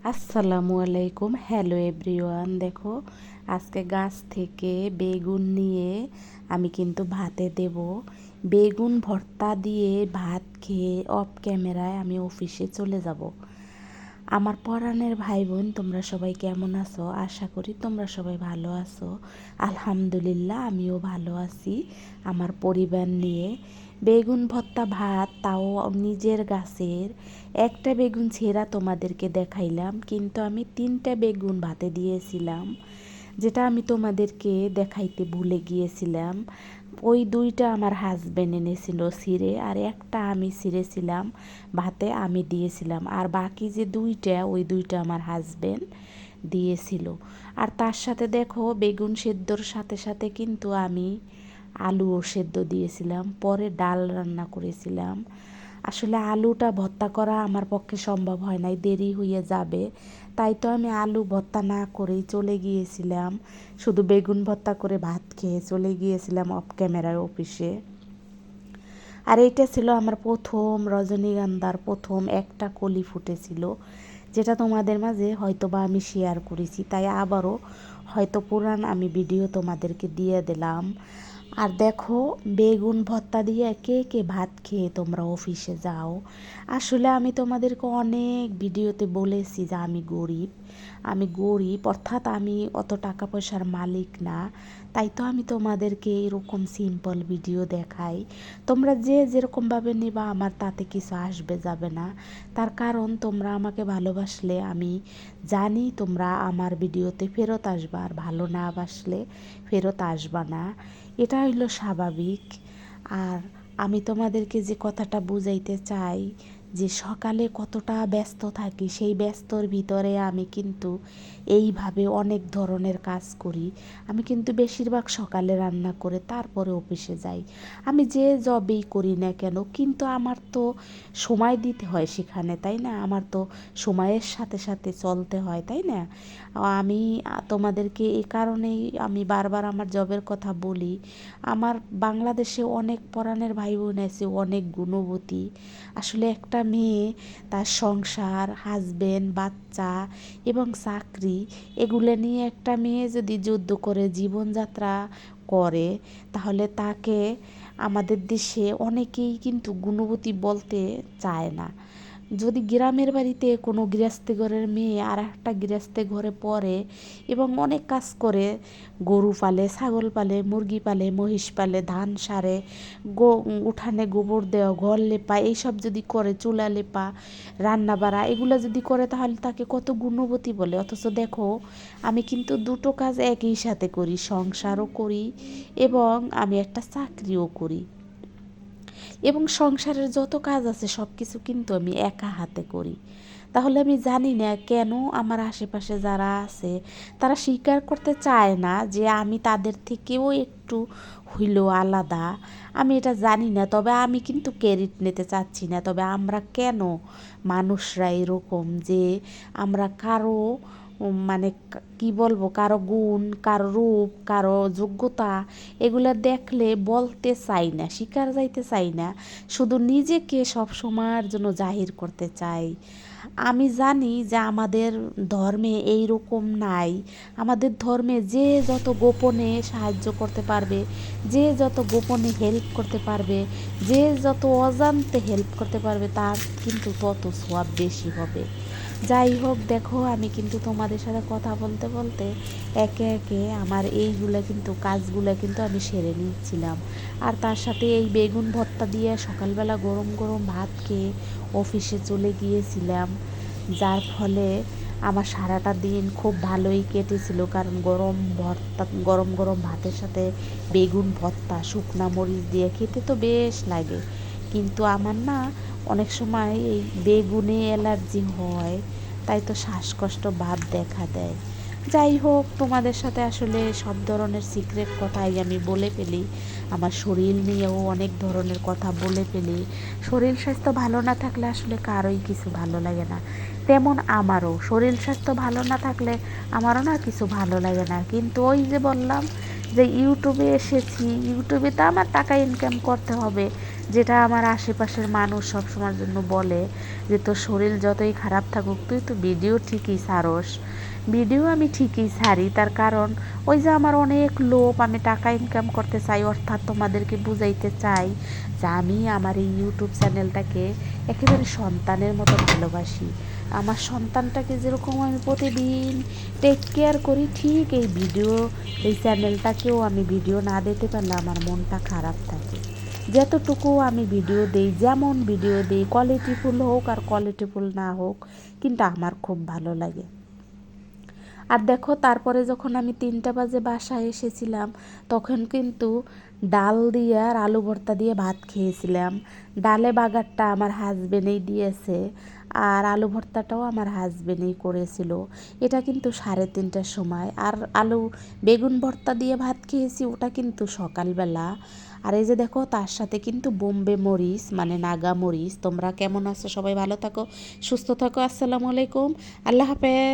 আসসালামু আলাইকুম। Hello everyone দেখো, আজকে গাছ থেকে বেগুন নিয়ে আমি কিন্তু ভাতে দেব। বেগুন ভর্তা দিয়ে ভাত খেয়ে অফ ক্যামেরায় আমি অফিসে চলে যাব। আমার পরাণের ভাই বোন তোমরা সবাই কেমন আছো? আশা করি তোমরা সবাই ভালো আছো। আলহামদুলিল্লাহ, আমিও ভালো আছি। আমার পরিবার নিয়ে বেগুন ভত্তা ভাত, তাও নিজের গাছের একটা বেগুন ছেঁড়া তোমাদেরকে দেখাইলাম। কিন্তু আমি তিনটা বেগুন ভাতে দিয়েছিলাম। যেটা আমি তোমাদেরকে দেখাইতে ভুলে গিয়েছিলাম, ওই দুইটা আমার হাজব্যান্ড এনেছিল ছিঁড়ে আর একটা আমি ছিঁড়েছিলাম, ভাতে আমি দিয়েছিলাম। আর বাকি যে দুইটা, ওই দুইটা আমার হাজব্যান্ড দিয়েছিল। আর তার সাথে দেখো, বেগুন সেদ্ধর সাথে সাথে কিন্তু আমি আলুও সেদ্ধ দিয়েছিলাম, পরে ডাল রান্না করেছিলাম। আসলে আলুটা ভর্তা করা আমার পক্ষে সম্ভব হয় নাই, দেরি হয়ে যাবে। তাই তো আমি আলু ভর্তা না করেই চলে গিয়েছিলাম। শুধু বেগুন ভর্তা করে ভাত খেয়ে চলে গিয়েছিলাম অফ ক্যামেরার অফিসে আর এইটা ছিল আমার প্রথম রজনীগন্ধার প্রথম একটা কলি ফুটেছিল, যেটা তোমাদের মাঝে হয়তো বা আমি শেয়ার করেছি। তাই আবারও হয়তো পুরান আমি ভিডিও তোমাদেরকে দিয়ে দিলাম। আর দেখো, বেগুন ভর্তা দিয়ে কে কে ভাত খেয়ে তোমরা অফিসে যাও। আসলে আমি তোমাদেরকে অনেক ভিডিওতে বলেছি যে আমি গরিব। আমি গরিব, অর্থাৎ আমি অত টাকা পয়সার মালিক না। তাই তো আমি তোমাদেরকে এরকম সিম্পল ভিডিও দেখাই। তোমরা যে যেরকমভাবে নিবা, আমার তাতে কিছু আসবে, যাবে না। তার কারণ, তোমরা আমাকে ভালোবাসলে, আমি জানি তোমরা আমার ভিডিওতে ফেরত আসবা। আর ভালো না বাসলে, ফেরত আসবা না। এটা হইল স্বাভাবিক। আর আমি তোমাদেরকে যে কথাটা বুঝাইতে চাই যে সকালে কতটা ব্যস্ত থাকি, সেই ব্যস্তর ভিতরে আমি কিন্তু এইভাবে অনেক ধরনের কাজ করি। আমি কিন্তু বেশিরভাগ সকালে রান্না করে তারপরে অফিসে যাই। আমি যে জবেই করি না কেন, কিন্তু আমার তো সময় দিতে হয় সেখানে, তাই না? আমার তো সময়ের সাথে সাথে চলতে হয়, তাই না? আমি, তোমাদেরকে এ কারণেই আমি বারবার আমার জবের কথা বলি। আমার বাংলাদেশে অনেক পরাণের ভাই বোন আছে, অনেক গুণবতী। আসলে একটা মেয়ে, তার সংসার হাজবেন্ড বাচ্চা এবং চাকরি, এগুলো নিয়ে একটা মেয়ে যদি যুদ্ধ করে, জীবনযাত্রা করে, তাহলে তাকে আমাদের দেশে অনেকেই কিন্তু গুণবতী বলতে চায় না। যদি গ্রামের বাড়িতে কোনো গৃহস্থী ঘরের মেয়ে আর একটা গৃহস্থী ঘরে পড়ে এবং অনেক কাজ করে, গরু পালে, ছাগল পালে, মুরগি পালে, মহিষ পালে, ধান সারে, গো, উঠানে গোবর দেওয়া, ঘর লেপা, এইসব যদি করে, চুলা লেপা, রান্না বাড়া, এগুলো যদি করে তাহলে তাকে কত গুণবতী বলে। অথচ দেখো, আমি কিন্তু দুটো কাজ একই সাথে করি, সংসারও করি এবং আমি একটা চাকরিও করি। এবং সংসারের যত কাজ আছে সব কিছু কিন্তু আমি একা হাতে করি। তাহলে আমি জানি না কেন আমার আশেপাশে যারা আছে, তারা স্বীকার করতে চায় না যে আমি তাদের থেকেও একটু হইলেও আলাদা। আমি এটা জানি না, তবে আমি কিন্তু ক্রেডিট নিতে চাচ্ছি না। তবে আমরা কেন মানুষরা এরকম যে আমরা কারও মানে কি বলব? কারও গুণ, কারও রূপ, কারও যোগ্যতা, এগুলো দেখলে বলতে চাই না, শিকার যাইতে চাই না। শুধু নিজেকে সব সময়ের জন্য জাহির করতে চাই। আমি জানি যে আমাদের ধর্মে এই রকম নাই। আমাদের ধর্মে যে যত গোপনে সাহায্য করতে পারবে, যে যত গোপনে হেল্প করতে পারবে, যে যত অজান্তে হেল্প করতে পারবে, তার কিন্তু তত সোয়াব বেশি হবে। যাই হোক, দেখো, আমি কিন্তু তোমাদের সাথে কথা বলতে বলতে একে একে আমার এইগুলো কিন্তু, কাজগুলো কিন্তু আমি সেরে নিচ্ছিলাম। আর তার সাথে এই বেগুন ভর্তা দিয়ে সকালবেলা গরম গরম ভাত খেয়ে অফিসে চলে গিয়েছিলাম। যার ফলে আমার সারাটা দিন খুব ভালোই কেটেছিল। কারণ গরম ভর্তা, গরম গরম ভাতের সাথে বেগুন ভর্তা, শুকনা মরিচ দিয়ে খেতে তো বেশ লাগে। কিন্তু আমার না অনেক সময় এই বেগুনে অ্যালার্জি হয়, তাই তো শ্বাসকষ্ট ভাব দেখা দেয়। যাই হোক, তোমাদের সাথে আসলে সব ধরনের সিক্রেট কথাই আমি বলে ফেলি। আমার শরীর নিয়েও অনেক ধরনের কথা বলে ফেলি। শরীর স্বাস্থ্য ভালো না থাকলে আসলে কারোই কিছু ভালো লাগে না। তেমন আমারও। শরীর স্বাস্থ্য ভালো না থাকলে আমারও না কিছু ভালো লাগে না। কিন্তু ওই যে বললাম যে ইউটিউবে এসেছি, ইউটিউবে তো আমার টাকা ইনকাম করতে হবে। যেটা আমার আশেপাশের মানুষ সবসময়ের জন্য বলে যে, তোর শরীর যতই খারাপ থাকুক, তুই তো ভিডিও ঠিকই সারস। ভিডিও আমি ঠিকই ছাড়ি, তার কারণ ওই যে আমার অনেক লোভ, আমি টাকা ইনকাম করতে চাই, অর্থাৎ তোমাদেরকে বুঝাইতে চাই যে আমি আমার এই ইউটিউব চ্যানেলটাকে একেবারে সন্তানের মতো ভালোবাসি। আমার সন্তানটাকে যেরকম আমি প্রতিদিন টেক কেয়ার করি, ঠিক এই ভিডিও এই চ্যানেলটাকেও আমি ভিডিও না দিতে পারলে আমার মনটা খারাপ থাকে। যতটুকু আমি ভিডিও দিই, যেমন ভিডিও দিই কোয়ালিটিফুল হোক আর কোয়ালিটিফুল না হোক, কিন্তু আমার খুব ভালো লাগে। আর দেখো, তারপরে যখন আমি তিনটা বাজে বাসায় এসেছিলাম, তখন কিন্তু ডাল দিয়ে আর আলু ভর্তা দিয়ে ভাত খেয়েছিলাম। ডালে বাগারটা আমার হাজবেন্ডেই দিয়েছে আর আলু ভর্তাটাও আমার হাজবেন্ডই করেছিল। এটা কিন্তু সাড়ে তিনটার সময়। আর আলু বেগুন ভর্তা দিয়ে ভাত খেয়েছি, ওটা কিন্তু সকালবেলা। আর এই যে দেখো, তার সাথে কিন্তু বোম্বে মরিচ মানে নাগা মরিচ। তোমরা কেমন আছো? সবাই ভালো থাকো, সুস্থ থাকো, আসসালামু আলাইকুম। আল্লাহ হাফেজ।